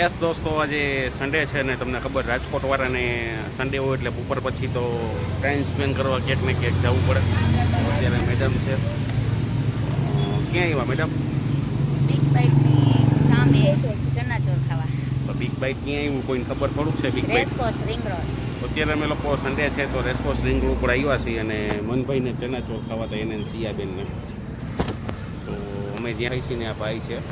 Yes દોસ્તો આજે Sunday છે ને તમને ખબર રાજકોટ વાળાને સન્ડે હોય એટલે બપોર પછી તો ટાઈમ સ્પેન્ડ કરવા ક્યાંક ને ક્યાંક જવું પડે. અત્યારે મેડમ છે. ક્યાં આવ્યા મેડમ બિગ બાઇટની સામે ખાવા. બિગ બાઇટ ક્યાં આવ્યું? કોઈને ખબર થોડુંક છે બિગ બાઇટ રિંગ રોડ અત્યારે અમે લોકો સન્ડે છે તો રેસકોસ રિંગ રોડ ઉપર આવ્યા છીએ અને મનભાઈને ચના ચોર ખાવા હતા એને સિયાબેનને. તો અમે જ્યાં આવી છીએ ને આ ભાઈ છે.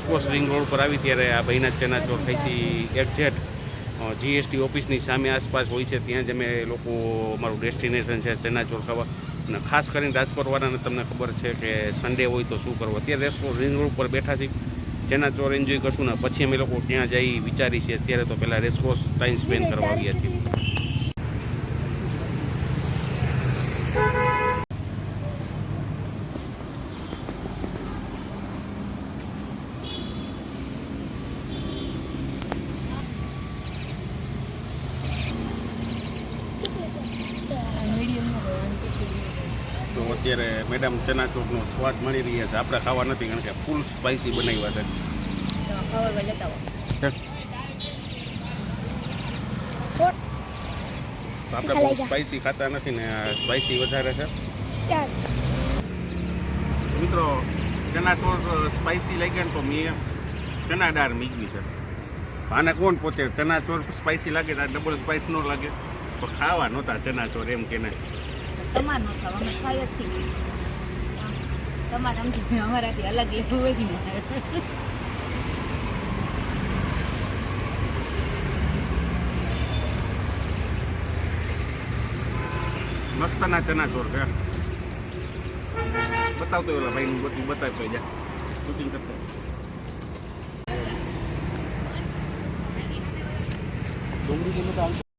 રેસકોર્સ રિંગ રોડ પર આવી ત્યારે આ ભાઈના ચેના ચના ચોર ખાઈ છીએ એક્ઝેક્ટ જીએસટી ઓફિસની સામે આસપાસ હોય છે. ત્યાં જ અમે લોકો, અમારું ડેસ્ટિનેશન છે ચેનાચોર ખાવા. અને ખાસ કરીને રાજકોટવાળાને તમને ખબર છે કે સન્ડે હોય તો શું કરવું? અત્યારે રેસકોર્સ રિંગ રોડ પર બેઠા છીએ. ચેના ચોર એન્જોય કરશું ને પછી અમે લોકો ત્યાં જઈ વિચારી છીએ. અત્યારે તો પહેલાં રેસકોર્સ ટાઈમ સ્પેન્ડ કરવા આવ્યા છીએ. તો અત્યારે મેડમ ચના ચોરનો સ્વાદ મળી રહ્યા છે. આપણે ખાવા નથી કારણ કે ફૂલ સ્પાઇસી બનાવ્યા છે. આપણે બહુ સ્પાઇસી ખાતા નથી ને સ્પાઇસી વધારે છે. મિત્રો ચના ચોર સ્પાઇસી લઈ ને તો મેં ચના દાળ મીગવી છે. આને કોણ પોતે ચના ચોર સ્પાઇસી લાગે તો ડબલ સ્પાઇસ ન લાગે. તો ખાવા નહોતા ચના ચોર એમ કે ને. તમારે ન ખાવા અમે ખાઈ જ છીએ. તમારે આમ અમારાથી અલગ લેવું હોય ને. મસ્તના ચના ચોર છે. બતાવતો ઓલા ભાઈનું બધું બતાવતો જા શૂટિંગ કરતો ડુંગળી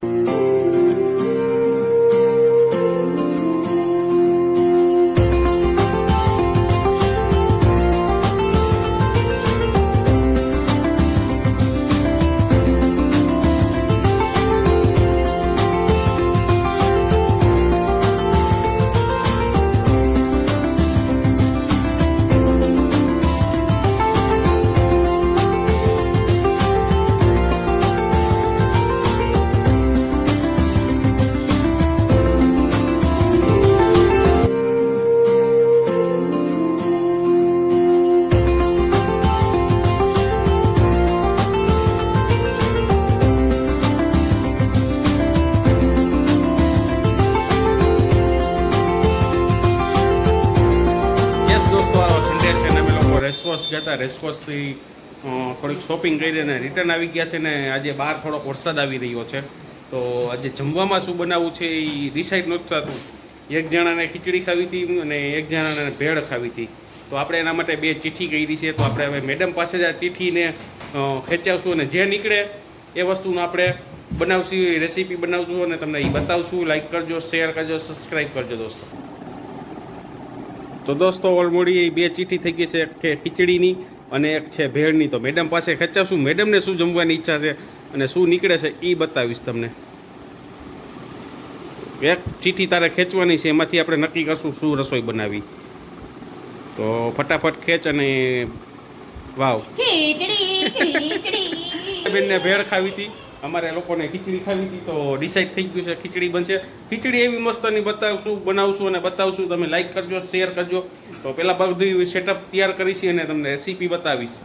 રેસકોર્સથી થોડીક શોપિંગ કરી અને રિટર્ન આવી ગયા છે ને આજે બહાર થોડોક વરસાદ આવી રહ્યો છે. તો આજે જમવામાં શું બનાવવું છે એ ડિસાઇડ નહોતું થતું. એક જણાને ખીચડી ખાવી હતી અને એક જણાને ભેળ ખાવી હતી. તો આપણે એના માટે બે ચિઠ્ઠી કરી છે. તો આપણે હવે મેડમ પાસે જ આ ચિઠ્ઠીને ખેંચાવશું અને જે નીકળે એ વસ્તુનું આપણે બનાવશું રેસીપી બનાવશું અને તમને એ બતાવશું. લાઈક કરજો શેર કરજો સબસ્ક્રાઈબ કરજો દોસ્તો. તો દોસ્તો ઓલમોડી બે ચીઠી થઈ ગઈ છે એક છે ખીચડીની અને એક છે ભેળની. તો મેડમ પાસે ખેંચાશું મેડમને શું જમવાની ઈચ્છા છે અને શું નીકળે છે એ બતાવીશ તમને. એક ચીઠી તારે ખેંચવાની છે એમાંથી આપણે નક્કી કરશું શું રસોઈ બનાવી. તો ફટાફટ ખેંચ અને વાવ. ખીચડી ખીચડી. બેનને ભેળ ખાવી હતી. અમારે લોકોને ખીચડી ખાવી હતી તો ડિસાઇડ થઈ ગયું છે, ખીચડી બનશે. ખીચડી એવી મસ્તની બતાવશું, બનાવશું અને બતાવશું. તમે લાઇક કરજો શેર કરજો. તો પહેલાં બધું સેટઅપ તૈયાર કરીશ અને તમને રેસીપી બતાવીશ.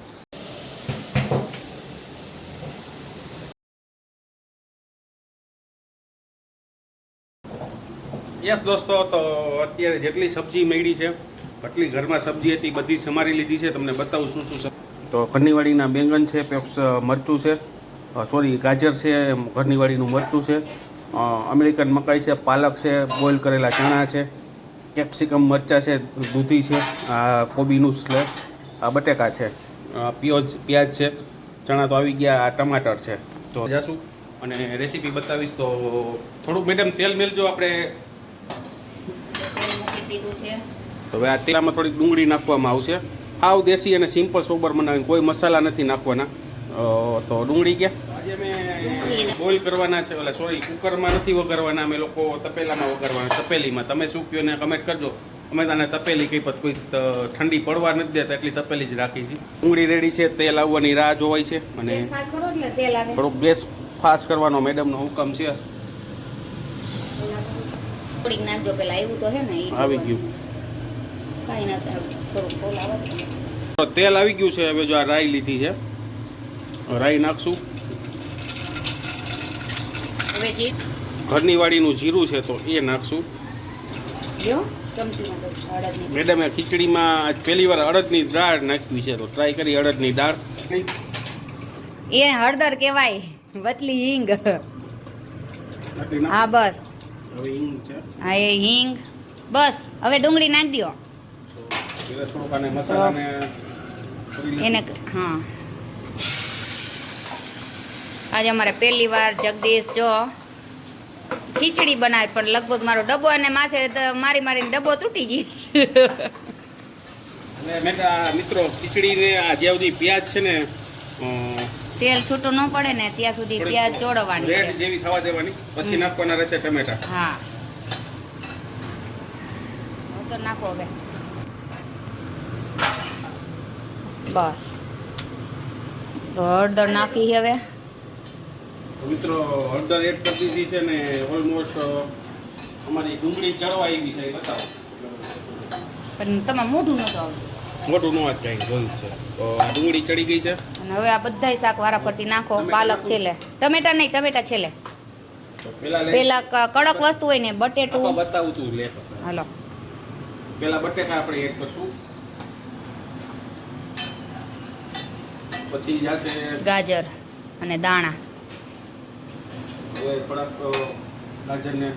યસ દોસ્તો, તો અત્યારે જેટલી સબ્જી મેળી છે, આટલી ઘરમાં સબ્જી હતી, બધી સમારી લીધી છે. તમને બતાવું શું શું તો કન્નીવાડીના બેંગન છે પેપ્સ મરચું છે. સોરી, ગાજર છે ઘરની વાડીનું મરચું છે. અમેરિકન મકાઈ છે, પાલક છે, બોઇલ કરેલા ચણા છે, કેપ્સિકમ મરચાં છે, દૂધી છે કોબીનું છે બટેકા છે પિયોજ, પ્યોજ છે, ચણા તો આવી ગયા ટમાટર છે. તો જાશું અને રેસીપી બતાવીશ તો થોડુંક મેડમ તેલ મેલજો આપણે. તો હવે આ તેલામાં થોડીક ડુંગળી નાખવામાં આવશે. આવ દેશી અને સિમ્પલ સોબર બનાવીને કોઈ મસાલા નથી નાખવાના. તો ડુંગળી ક્યાં? આજે બોઇલ કરવાના છે ઓલા સોરી કુકરમાં નથી વઘારવાના અમે લોકો તપેલામાં વઘારવાના તપેલીમાં. તમે શું કહો ને કમેન્ટ કરજો. અમે તને તપેલી કઈ પત કોઈ ઠંડી પડવા નથી દેતા એટલી તપેલી જ રાખી છે. ડુંગળી રેડી છે તેલ આવવાની રાહ જોવાય છે અને થોડોક ગેસ ફાસ્ટ કરવાનો મેડમનો હુકમ છે. થોડીક નાખજો પેલા એવું તો હે ને ઈ આવી ગયું. તેલ આવી ગયું છે હવે જો આ રાઈ લીધી છે. રાઈ નાખશું. હવે જે ઘરની વાડીનું જીરું છે તો એ નાખશું. મેડમે ખીચડીમાં આજ પહેલી વાર અડદની દાળ નાખવી છે તો ટ્રાય કરી અડદની દાળ. એ હળદર કહેવાય વતલી હિંગ. હા બસ. હવે હિંગ છે. હા એ હિંગ. બસ હવે ડુંગળી નાખી દો એને હા. આજે અમારે પહેલી વાર જગદીશ જો ખીચડી બનાવી પણ લગભગ મારો ડબ્બો અને માથે મારી મારીને ડબ્બો તૂટી છે. મિત્રો ખીચડીને જ્યાં સુધી પ્યાજ છે ને તેલ છૂટું ન પડે ને ત્યાં સુધી પ્યાજ ચોડવાની રેડ જેવી થવા દેવાની પછી નાખવાના રહેશે ટમેટા. હા. તો નાખો હવે. બસ. તો હળદર નાખી હવે. મિત્રો હળદર એડ કરી દીધી છે ને ઓલમોસ્ટ અમારી ડુંગળી ચડવા આવી છે એ બતાવો. પણ તમે મોઢું નતો આવતું. મોટું નો જ કઈ જોયું છે. તો આ ડુંગળી ચડી ગઈ છે. અને હવે આ બધાય શાક વારાફરતી નાખો પાલક છેલ્લે. ટમેટા નહીં ટમેટા છેલ્લે. તો પેલા કડક વસ્તુ હોય ને બટેટું. બતાવું તું લે હાલો. પેલા બટેટા આપણે એડ કરશું. પછી જશે ગાજર અને દાણા. હવે થોડાક ગાજરને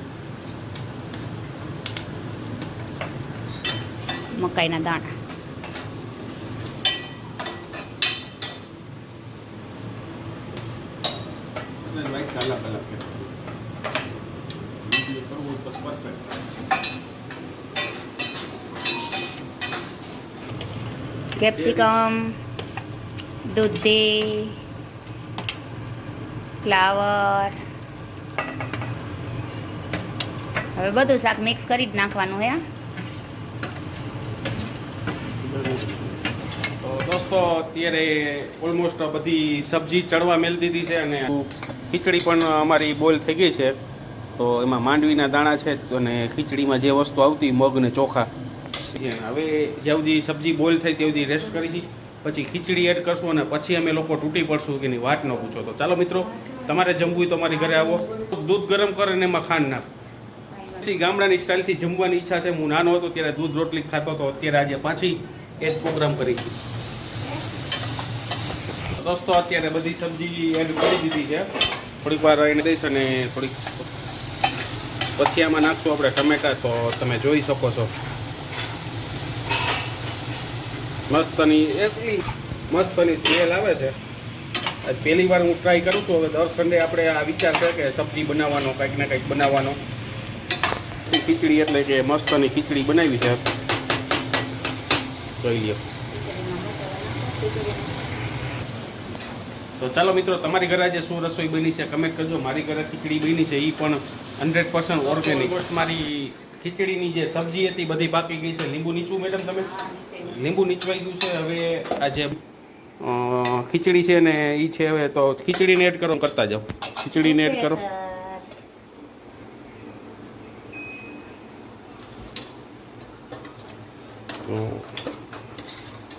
મકાઈના દાણા. કેપ્સિકમ દૂધી ફ્લાવર. હવે બધું શાક મિક્સ કરી જ નાખવાનું હે. તો દોસ્તો, અત્યારે ઓલમોસ્ટ બધી સબ્જી ચડવા મેળ દીધી છે અને ખીચડી પણ અમારી બોલ થઈ ગઈ છે. તો એમાં માંડવીના દાણા છે અને ખીચડીમાં જે વસ્તુ આવતી, મગ ને ચોખા. હવે જ્યાં સુધી સબ્જી બોલ થાય ત્યાં સુધી રેસ્ટ કરીશી. પછી ખીચડી એડ કરશું અને પછી અમે લોકો તૂટી પડશું કે એની વાત ન પૂછો. તો ચાલો મિત્રો, તમારે જમવું હોય તો અમારી ઘરે આવો. દૂધ ગરમ કરો અને એમાં ખાંડ નાખો. પછી ગામડાની સ્ટાઇલથી જમવાની ઈચ્છા છે. હું નાનો હતો ત્યારે દૂધ રોટલી ખાતો હતો. અત્યારે આજે પાછી એ જ પ્રોગ્રામ કરી દીધી દોસ્તો, અત્યારે બધી સબ્જી એડ કરી દીધી છે. થોડીક વાર એને દઈશ અને થોડીક પછી આમાં નાખશું આપણે ટમેટા. તો તમે જોઈ શકો છો. મસ્તની એટલી મસ્તની સ્મેલ આવે છે. પહેલી વાર હું ટ્રાય કરું છું, હવે દર સન્ડે આપણે આ વિચાર છે કે સબ્જી બનાવવાનો, કંઈક ને કંઈક બનાવવાનો. ખીચડી એટલે કે મસ્તની ખીચડી બનાવી છે. જોઈ લ્યો. તો ચાલો મિત્રો, તમારી ઘરે આજે શું રસોઈ બની છે? કમેન્ટ કરજો. મારી ઘરે ખીચડી બની છે એ પણ હંડ્રેડ પર્સન્ટ ઓર્ગેનિક મારી ખીચડીની જે સબ્જી હતી, બધી પાકી ગઈ છે. લીંબુ નીચું, મેડમ, તમે? લીંબુ નીચવાઈ ગયું છે. હવે આ જે ખીચડી છે ને એ છે હવે, તો ખીચડીને એડ કરો કરતા જાઓ. ખીચડીને એડ કરો.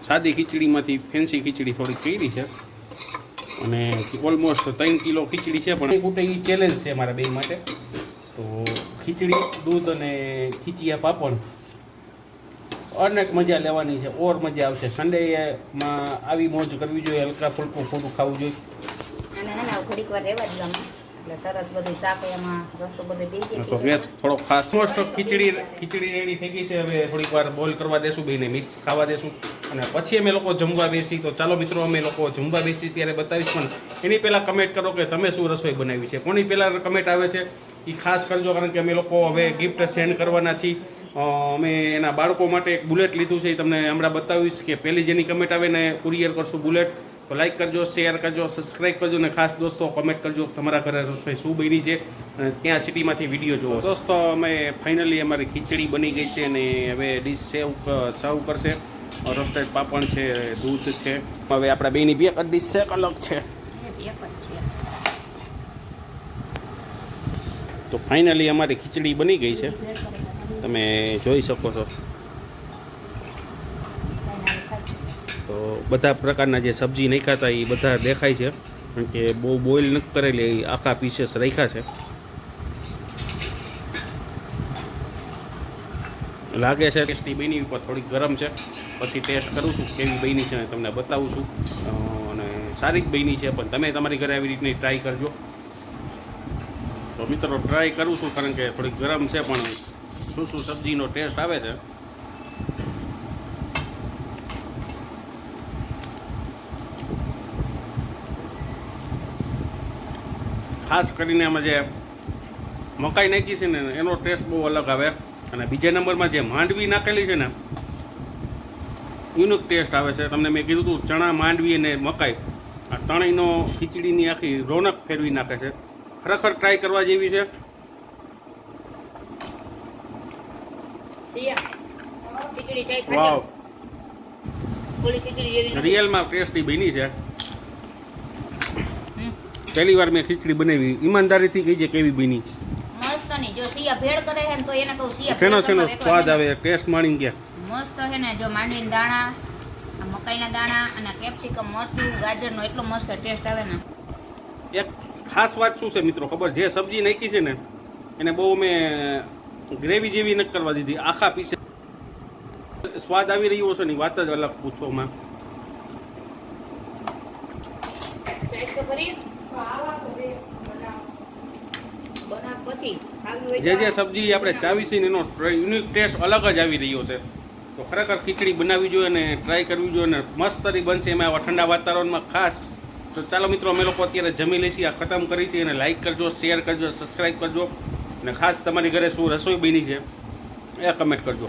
સાદી ખીચડીમાંથી ફેન્સી ખીચડી થોડીક કરી છે. અને ઓલમોસ્ટ ત્રણ કિલો ખીચડી છે, પણ એ ચેલેન્જ છે મારા બે માટે. તો ખીચડી દૂધ અને ખીચિયા પાપડ. અનેક મજા લેવાની છે ઓર મજા આવશે. સન્ડેમાં આવી મોજ કરવી જોઈએ હલકા ફૂલકું ફૂડું ખાવું જોઈએ. અને હે ને ઘડીક વાર રહેવા દેવાનું એટલે સરસ બધું શાક એમાં રસો બધો બેસી તો ગેસ થોડો ખાસ. ખીચડી ખીચડી રેડી થઈ ગઈ છે હવે થોડીક વાર બોલ કરવા દેશું બેને મિક્સ ખાવા દેશું. અને પછી અમે લોકો જમવા બેસી, તો ચાલો મિત્રો અમે લોકો જમવા બેસી ત્યારે બતાવીશ, પણ એની પહેલાં કમેન્ટ કરો કે તમે શું રસોઈ બનાવી છે? કોની પહેલાં કમેન્ટ આવે છે? એ ખાસ કરજો, કારણ કે અમે લોકો હવે ગિફ્ટ સેન્ડ કરવાના છીએ. અમે એના બાળકો માટે એક બુલેટ લીધું છે, એ તમને હમણાં બતાવીશ કે પહેલી જેની કમેન્ટ આવે ને કુરિયર કરશું બુલેટ તો લાઈક કરજો શેર કરજો સબસ્ક્રાઈબ કરજો, અને ખાસ દોસ્તો કમેન્ટ કરજો તમારા ઘરે રસોઈ શું બની છે? અને ત્યાં સિટીમાંથી વીડિયો જોવો દોસ્તો, અમે ફાઇનલી અમારી ખીચડી બની ગઈ છે, અને હવે ડીશ સેવ સર્વ કરશે. રોસ્ટેડ પાપડ છે, દૂધ છે. હવે આપણા બેની બે ડીશ છે અલગ છે. તો ફાઇનલી અમારી ખીચડી બની ગઈ છે. તમે જોઈ શકો છો. તો બધા પ્રકારના જે સબ્જી નાખ્યા એ બધા દેખાય છે. કારણ કે બહુ બોઇલ નથી કરેલી એ આખા પીસેસ રાખ્યા છે. લાગે છે ટેસ્ટી, બની ઉપર થોડીક ગરમ છે. પછી ટેસ્ટ કરું છું, કેવી બની છે તમને બતાવું છું. અને સારી જ બની છે, પણ તમે તમારી ઘરે આવી રીતની ટ્રાય કરજો. તો મિત્રો ટ્રાય કરું છું, કારણ કે થોડીક ગરમ છે, પણ શું શું સબ્જીનો ટેસ્ટ આવે છે. ખાસ કરીને આમાં જે મકાઈ નાખી છે ને, એનો ટેસ્ટ બહુ અલગ આવે. અને બીજા નંબરમાં જે માંડવી નાખેલી છે ને યુનિક ટેસ્ટ આવે છે. તમને મેં કીધું હતું ચણા માંડવી અને મકાઈ. આ ત્રણેયનો ખીચડીની આખી રોનક ફેરવી નાખે છે. ખરેખર ટ્રાય કરવા જેવી છે? વાવ. રિયલમાં ટેસ્ટી બની છે. પહેલી વાર મેં ખીચડી બનાવી. ઈમાનદારીથી કહીજે કેવી બની. સિયા ભેળ કરે હે ને તો એને કહું સિયા શેનો શેનો સ્વાદ આવે? ટેસ્ટ માણી ગયા મસ્ત છે ને જો માંડવીના દાણા આ મકાઈના દાણા અને કેપ્સિકમ મરચું ગાજરનો એટલો મસ્ત ટેસ્ટ આવે ને. એક ખાસ વાત શું છે મિત્રો? ખબર? જે સબ્જી નાખી છે ને એને બહુ મેં ગ્રેવી જેવી નથી કરવા દીધી. આખા પીસે સ્વાદ આવી રહ્યો છે ને વાત જ અલગ પૂછવામાં ચાઈસ તો ખરી બનાવ પછી આવી હોય જે જે સબ્જી આપણે ચાવી છે ને એનો યુનિક ટેસ્ટ અલગ જ આવી રહ્યો છે. તો ખરેખર ખીચડી બનાવવી જોઈએ અને ટ્રાય કરવી જોઈએ અને મસ્ત મસ્તરી બનશે એમાં આવા ઠંડા વાતાવરણમાં ખાસ. તો ચાલો મિત્રો અમે લોકો અત્યારે જમી લઈશી આ ખતમ કરીશી અને લાઈક કરજો શેર કરજો સબસ્ક્રાઈબ કરજો. અને ખાસ તમારી ઘરે શું રસોઈ બની છે એ કમેન્ટ કરજો.